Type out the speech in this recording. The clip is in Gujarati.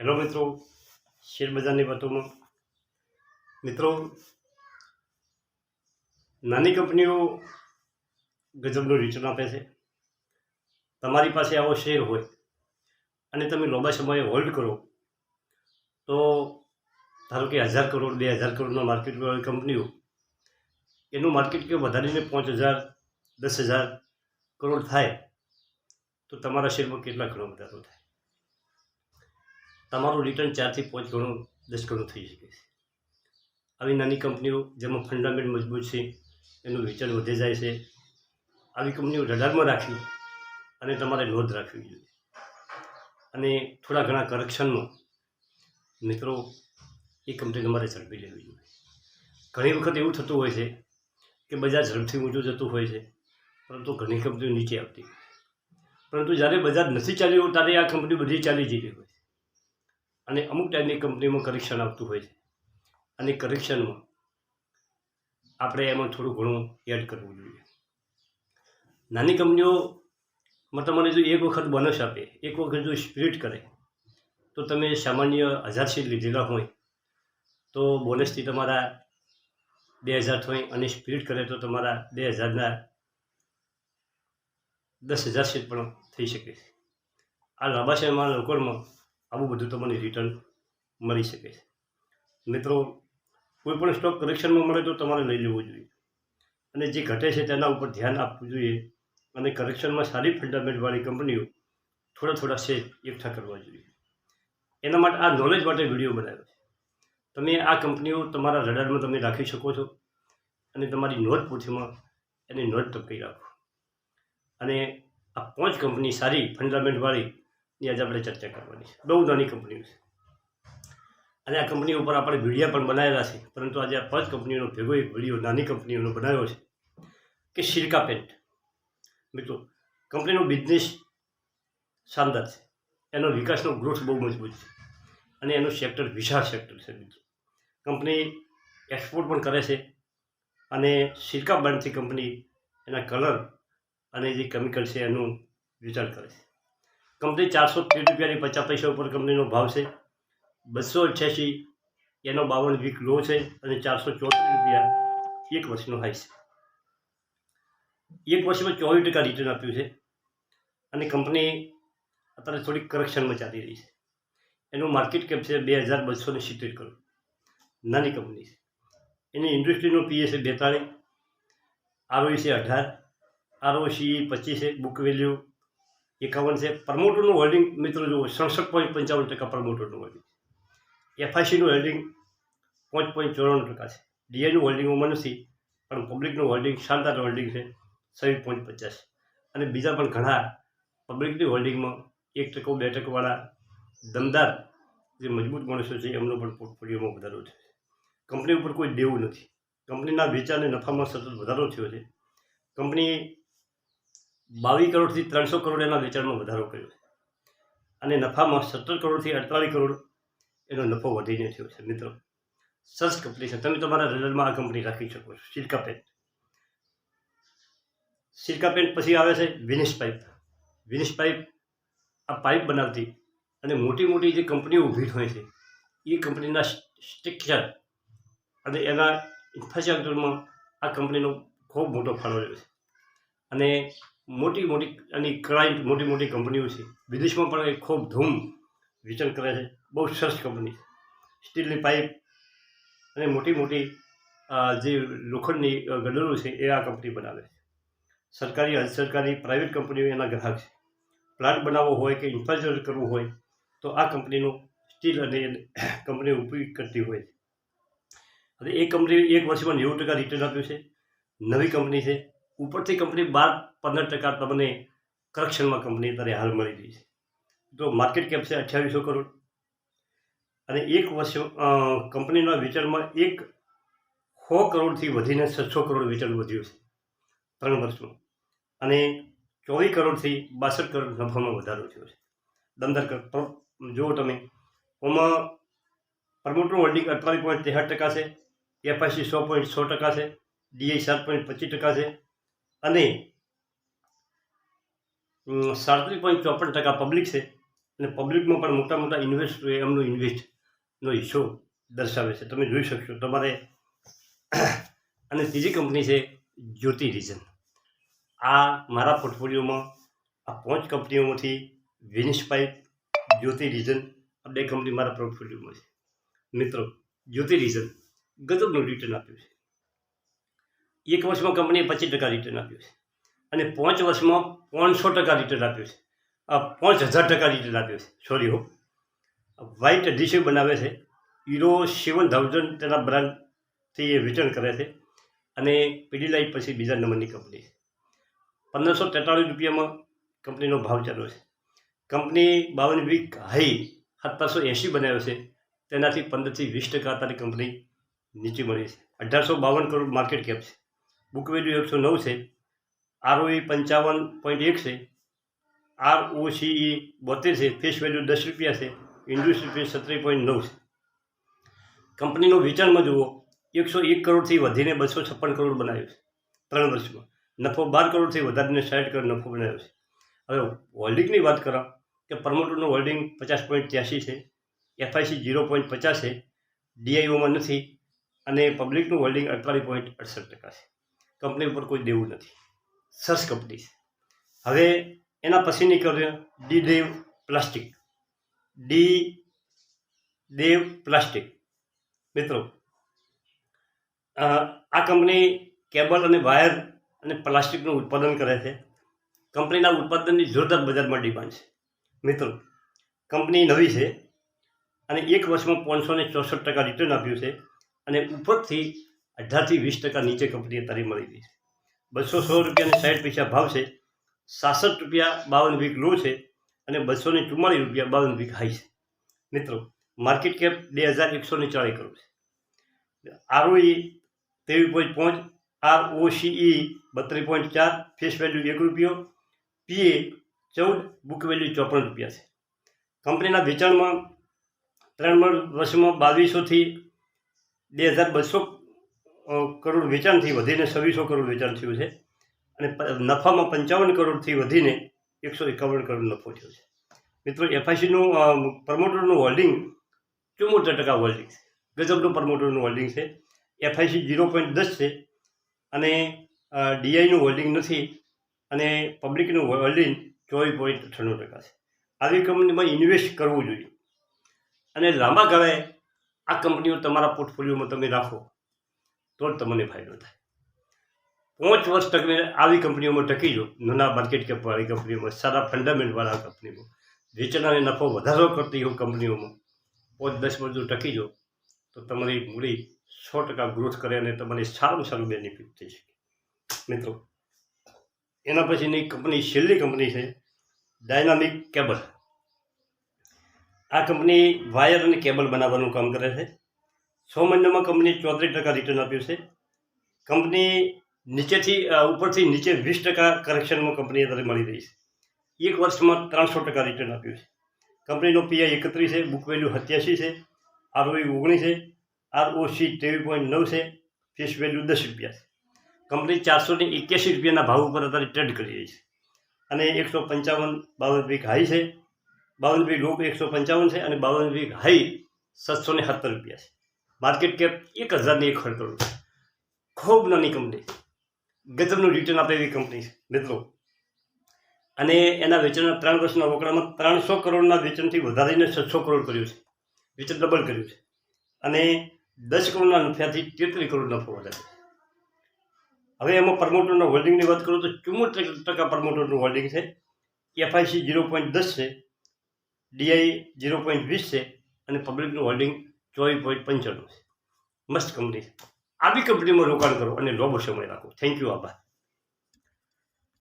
હેલો મિત્રો, શેર બજારની વાતોમાં. મિત્રો, નાની કંપનીઓ ગજબનું રિટર્ન આપે છે. તમારી પાસે આવો શેર હોય અને તમે લાંબા સમયે હોલ્ડ કરો, તો ધારો કે હજાર કરોડ, બે હજાર કરોડના માર્કેટવાળી કંપનીઓ, એનું માર્કેટ કે વધારીને પાંચ હજાર, દસ હજાર કરોડ થાય, તો તમારા શેરમાં કેટલા ઘણો વધારો થાય? તમારું રિટર્ન ચારથી પાંચ ગણું, દસ ગણું થઈ શકે છે. આવી નાની કંપનીઓ જેમાં ફંડામેન્ટ મજબૂત છે, એનું વેચાણ વધે જાય છે. આવી કંપનીઓ રડારમાં રાખવી અને તમારે નોંધ રાખવી જોઈએ. અને થોડા ઘણા કરેક્શનમાં મિત્રો, એ કંપની તમારે ઝડપી લેવી જોઈએ. ઘણી વખત એવું થતું હોય છે કે બજાર ઝડપથી ઊંચું જતું હોય છે, પરંતુ ઘણી કંપનીઓ નીચે આવતી પરંતુ જ્યારે બજાર નથી ચાલ્યું, ત્યારે આ કંપની બધી ચાલી જતી હોય અને અમુક ટાઈમની કંપનીમાં કરેક્શન આવતું હોય છે. અને કરેક્શનમાં આપણે એમાં થોડું ઘણું એડ કરવું જોઈએ. નાની કંપનીઓમાં તમારે જો એક વખત બોનસ આપે, એક વખત જો સ્પ્લિટ કરે, તો તમે સામાન્ય હજાર સીટ લીધેલા હોય, તો બોનસથી તમારા બે હજાર થાય અને સ્પ્લિટ કરે તો તમારા બે હજારના દસ હજાર સીટ પણ થઈ શકે છે. આ લાંબા સમયમાં રોકડમાં આવું બધું તમને રિટર્ન મળી શકે છે. મિત્રો, કોઈ પણ સ્ટોક કરેક્શનમાં મળે તો તમારે લઈ લેવો જોઈએ. અને જે ઘટે છે તેના ઉપર ધ્યાન આપવું જોઈએ અને કરેક્શનમાં સારી ફંડામેન્ટવાળી કંપનીઓ થોડા થોડા શેર એકઠા કરવા જોઈએ. એના માટે આ નોલેજ માટે વીડિયો બનાવ્યો છે. તમે આ કંપનીઓ તમારા રડારમાં તમે રાખી શકો છો અને તમારી નોટ પોથીમાં એની નોટ તપકી રાખો. અને આ પાંચ કંપની સારી ફંડામેન્ટવાળી ની આજે આપણે ચર્ચા કરવાની છે. બહુ નાની કંપનીઓ છે. અને આ કંપની ઉપર આપણે વિડીયા પણ બનાવેલા છે. પરંતુ આજે આ પાંચ કંપનીઓનો ભેગો એક વીડિયો નાની કંપનીઓનો બનાવ્યો છે કે શિરકા પેન્ટ. મિત્રો, કંપનીનો બિઝનેસ શાનદાર છે. એનો વિકાસનો ગ્રોથ બહુ મજબૂત છે. અને એનું સેક્ટર વિશાળ સેક્ટર છે, મિત્રો. કંપની એક્સપોર્ટ પણ કરે છે અને સિરકા બ્રાન્ડથી કંપની એના કલર અને જે કેમિકલ છે એનું વિચાર કરે છે. કંપની ચારસો તેર રૂપિયાની પચાસ પૈસા ઉપર કંપનીનો ભાવ છે. બસો અઠ્યાસી એનો બાવન વીક લો છે અને ચારસો ચોત્રીસ રૂપિયા એક વર્ષનો હાઈ છે. એક વર્ષમાં ચોવીસ ટકા રિટર્ન આપ્યું છે અને કંપની અત્યારે થોડીક કરેક્શનમાં ચાલી રહી છે. એનું માર્કેટ કેપ છે બે હજાર બસો ને સિત્તેર કરોડ. નાની કંપની છે. એની ઇન્ડસ્ટ્રીનો પીએ છે બેતાળીસ આરઓઈ છે અઢાર આરઓસી પચીસ છે બુક વેલ્યુ એકાવન છે. પ્રમોટરનું હોલ્ડિંગ મિત્રો જુઓ, સડસઠ પોઈન્ટ પંચાવન ટકા પ્રમોટરનું હોલ્ડિંગ એફઆઈસીનું હોલ્ડિંગ પાંચ પોઈન્ટ ચોરાણું ટકા છે. ડીઆઈનું હોલ્ડિંગ ઓમાં નથી, પણ પબ્લિકનું હોલ્ડિંગ શાનદાર હોલ્ડિંગ છે, છવ્વીસ પોઈન્ટ પચાસ. અને બીજા પણ ઘણા પબ્લિકની હોલ્ડિંગમાં એક ટકો, બે ટકાવાળા દમદાર જે મજબૂત માણસો છે, એમનો પણ પોર્ટફોલિયોમાં વધારો છે. કંપની ઉપર કોઈ દેવું નથી. કંપનીના વેચાણ અને નફામાં સતત વધારો થયો છે. કંપની બાવીસ કરોડથી ત્રણસો કરોડ એના વેચાણમાં વધારો કર્યો અને નફામાં સત્તર કરોડથી અડતાલીસ કરોડ એનો નફો વધીને થયો છે મિત્રો. સરસ કંપની છે. તમે તમારા રેલરમાં આ કંપની રાખી શકો છો. સિલ્કા પેન્ટ. સિલ્કા પેન્ટ પછી આવે છે વિનિશ પાઇપ. વિનિશ પાઇપ આ પાઇપ બનાવતી અને મોટી મોટી જે કંપનીઓ ઊભી હોય છે, એ કંપનીના સ્ટ્રક્ચર અને એના ઇન્ફ્રાસ્ટ્રક્ચરમાં આ કંપનીનો ખૂબ મોટો ફાળો રહ્યો છે. અને મોટી મોટી અને ક્લાયન્ટ મોટી મોટી કંપનીઓ છે. વિદેશમાં પણ એ ખૂબ ધૂમ વેચાણ કરે છે. બહુ સરસ કંપની છે. સ્ટીલની પાઇપ અને મોટી મોટી જે લોખંડની અ, ગડરો છે એ આ કંપની બનાવે છે. સરકારી અર્ધ સરકારી પ્રાઇવેટ કંપનીઓ એના ગ્રાહક છે. પ્લાન્ટ બનાવવો હોય કે ઇન્ફ્રાસ્ટ્રક્ચર કરવું હોય તો આ કંપનીનો સ્ટીલ અને કંપની ઉપયોગ કરતી હોય છે. અને એ કંપની એક વર્ષમાં નેવું ટકા રિટર્ન આપ્યું છે. નવી કંપની છે. ઉપરથી કંપની બાર પંદર ટકા તમને કરક્શનમાં કંપની અત્યારે હાલ મળી રહી છે. તો માર્કેટ કેપ છે અઠ્યાવીસો કરોડ. અને એક વર્ષ કંપનીના વેચાણમાં એક સો કરોડથી વધીને છસો કરોડ વેચાણ વધ્યું છે ત્રણ વર્ષમાં. અને ચોવીસ કરોડથી બાસઠ કરોડ નફામાં વધારો થયો છે. દમદાર જુઓ તમે. ઓમાં પ્રમોટર હોલ્ડિંગ અડતાલીસ પોઈન્ટ તેસઠ ટકા છે. એફઆઈસી સો પોઈન્ટ સો ટકા છે. ડીઆઈ સાત પોઈન્ટ પચીસ ટકા છે. અને સાડત્રીસ પોઈન્ટ ચોપન ટકા પબ્લિક છે અને પબ્લિકમાં પણ મોટા મોટા ઇન્વેસ્ટ એમનો ઇન્વેસ્ટનો હિસ્સો દર્શાવે છે. તમે જોઈ શકશો. તમારે, અને ત્રીજી કંપની છે જ્યોતિ રિઝન આ મારા પોર્ટફોલિયોમાં આ પાંચ કંપનીઓમાંથી વિનિશ પાઇપ જ્યોતિ રિઝન આ બે કંપની મારા પોર્ટફોલિયોમાં છે. મિત્રો, જ્યોતિ રિઝન ગજબનું રિટર્ન આપ્યું છે. એક વર્ષમાં કંપનીએ પચીસ ટકા રિટર્ન આપ્યું છે. અને પાંચ વર્ષમાં પાંચસો ટકા રિટર્ન આપ્યું છે. આ પાંચ હજાર ટકા રિટર્ન આપ્યું છે. સોરી હો. વ્હાઇટ ડિશિવ બનાવે છે. હીરો સેવન થાઉઝન્ડ તેના બ્રાન્ડથી એ રિટર્ન કરે છે. અને પીડીલાઇટ પછી બીજા નંબરની કંપની છે. પંદરસો તેતાળીસ રૂપિયામાં કંપનીનો ભાવ ચાલ્યો છે. કંપની બાવન વીક હાઈ સત્તરસો એંશી બનાવ્યો છે. તેનાથી પંદરથી વીસ ટકા અત્યારે કંપની નીચે મળી છે. અઢારસો બાવન કરોડ માર્કેટ કેપ છે. બુક વેલ્યુ એકસો નવ છે. આરઓઈ પંચાવન પોઈન્ટ એક છે. આર ઓ સીઈ બોતેર છે. ફેસ વેલ્યુ દસ રૂપિયા છે. ઇન્ડસ્ટ્રી ફેસ સત્તરી પોઈન્ટ નવ છે. કંપનીનો વેચાણમાં જુઓ, એકસો એક કરોડથી વધીને બસો છપ્પન કરોડ બનાવ્યો છે. ત્રણ વર્ષમાં. નફો બાર કરોડથી વધારીને સાઠ કરોડ નફો બનાવ્યો છે. હવે હોલ્ડિંગની વાત કરો, કે પ્રમોટરનું હોલ્ડિંગ પચાસ પોઈન્ટ ત્યાસી છે. એફઆઈસી ઝીરો પોઈન્ટ પચાસ છે. ડીઆઈઓમાં નથી. અને પબ્લિકનું હોલ્ડિંગ અડતાલીસ પોઈન્ટ અડસઠ ટકા છે. કંપની ઉપર કોઈ દેવું નથી. સરસ કંપની છે હવે એના પછી કર્યો D Dev plastic. D Dev plastic. મિત્રો આ કંપની કેબલ અને વાયર અને પ્લાસ્ટિકનું ઉત્પાદન કરે છે. કંપનીના ઉત્પાદનની જોરદાર બજારમાં ડિમાન્ડ છે. મિત્રો, કંપની નવી છે અને એક વર્ષમાં પાંચસો ને ચોસઠ ટકા રિટર્ન આપ્યું છે અને ઉપરથી અઢારથી વીસ ટકા નીચે કંપનીએ તારી મળી ગઈ છે. બસો સો રૂપિયાને સાઠ પૈસા ભાવ છે. સાસઠ રૂપિયા બાવન વીક લો છે અને બસો ને ચુમ્માળીસ રૂપિયા બાવન વીક હાઈ છે. મિત્રો, માર્કેટ કેપ બે હજાર એકસો ને ચાળીસ કરોડ છે. આરઓઈ ત્રેવીસ પોઈન્ટ પાંચ આર ઓ સીઈ બત્રીસ પોઈન્ટ ચાર, ફેસ વેલ્યુ એક રૂપિયો પીએ ચૌદ, બુક વેલ્યુ ચોપન રૂપિયા છે. કંપનીના વેચાણમાં ત્રણ વર્ષમાં બાવીસોથી બે હજાર બસો કરોડ વેચાણથી વધીને છવ્વીસો કરોડ વેચાણ થયું છે અને નફામાં પંચાવન કરોડથી વધીને એકસો એકાવન કરોડ નફો થયો છે. મિત્રો, એફઆઈસીનું પ્રમોટરનું હોલ્ડિંગ ચુમ્મોતેર ટકા હોલ્ડિંગ છે. ગજબનું પ્રમોટરનું હોલ્ડિંગ છે. એફઆઈસી ઝીરો પોઈન્ટ દસ છે અને ડીઆઈનું હોલ્ડિંગ નથી અને પબ્લિકનું હોલ્ડિંગ ચોવીસ પોઈન્ટ અઠ્ઠાણું ટકા છે. આવી કંપનીમાં ઇન્વેસ્ટ કરવું જોઈએ. અને લાંબા ગાળે આ કંપનીઓ તમારા પોર્ટફોલિયોમાં તમે રાખો. તો જ તમને ફાયદો થાય. પાંચ વર્ષ ટકીને આવી કંપનીઓમાં ટકી જો નાના માર્કેટ કેપવાળી કંપનીઓમાં, સારા ફંડામેન્ટવાળા કંપનીમાં વેચાણ અને નફો વધારો કરતી હોય કંપનીઓમાં, પાંચ દસ વર્ષ ટકી જો તો તમારી મૂડી સો ટકા ગ્રોથ કરે અને તમારી સારામાં સારું બેનિફિટ થઈ શકે. મિત્રો, એના પછીની કંપની, છેલ્લી કંપની છે ડાયનામિક કેબલ આ કંપની વાયર અને કેબલ બનાવવાનું કામ કરે છે. છ મહિનામાં કંપની ચોત્રીસ ટકા રિટર્ન આપ્યું છે. કંપની નીચેથી ઉપરથી નીચે વીસ ટકા કરેક્શનમાં કંપની અત્યારે મળી રહી છે. એક વર્ષમાં ત્રણસો ટકા રિટર્ન આપ્યું છે. કંપનીનો પીઆઈ એકત્રીસ છે બુક વેલ્યુ સત્યાસી છે આરઓઈ ઓગણીસ છે આરઓસી ત્રેવીસ પોઈન્ટ નવ છે ફેસ વેલ્યુ દસ રૂપિયા છે. કંપની ચારસો ને એક્યાસી રૂપિયાના ભાવ ઉપર અત્યારે ટ્રેડ કરી રહી છે. અને એકસો પંચાવન બાવન પીક હાઈ છે. બાવન પીક લો એકસો પંચાવન છે અને બાવન પીક હાઈ સાતસો ને સત્તર રૂપિયા છે. માર્કેટ કેપ એક હજારની એક કરોડ ખૂબ નાની કંપની. ગજબનું રિટર્ન આપે એવી કંપની છે, મિત્રો. અને એના વેચાણના ત્રણ વર્ષના રોકડામાં ત્રણસો કરોડના વેચાણથી વધારીને છસો કરોડ કર્યું છે. વેચાણ ડબલ કર્યું છે. અને દસ કરોડના નફ્યાથી તેત્રીસ કરોડ નફો વધારે હવે એમાં પ્રમોટરના હોલ્ડિંગની વાત કરું તો ચુમ્મોતેર ટકા પ્રમોટરનું હોલ્ડિંગ છે. એફઆઈસી ઝીરો પોઈન્ટ દસ છે. ડીઆઈ ઝીરો પોઈન્ટ વીસ છે. અને પબ્લિકનું હોલ્ડિંગ ચોવીસ પોઈન્ટ પંચાણું મસ્ત કંપની આવી કંપનીમાં રોકાણ કરો અને લાંબો સમય રાખો. થેન્ક યુ આભાર.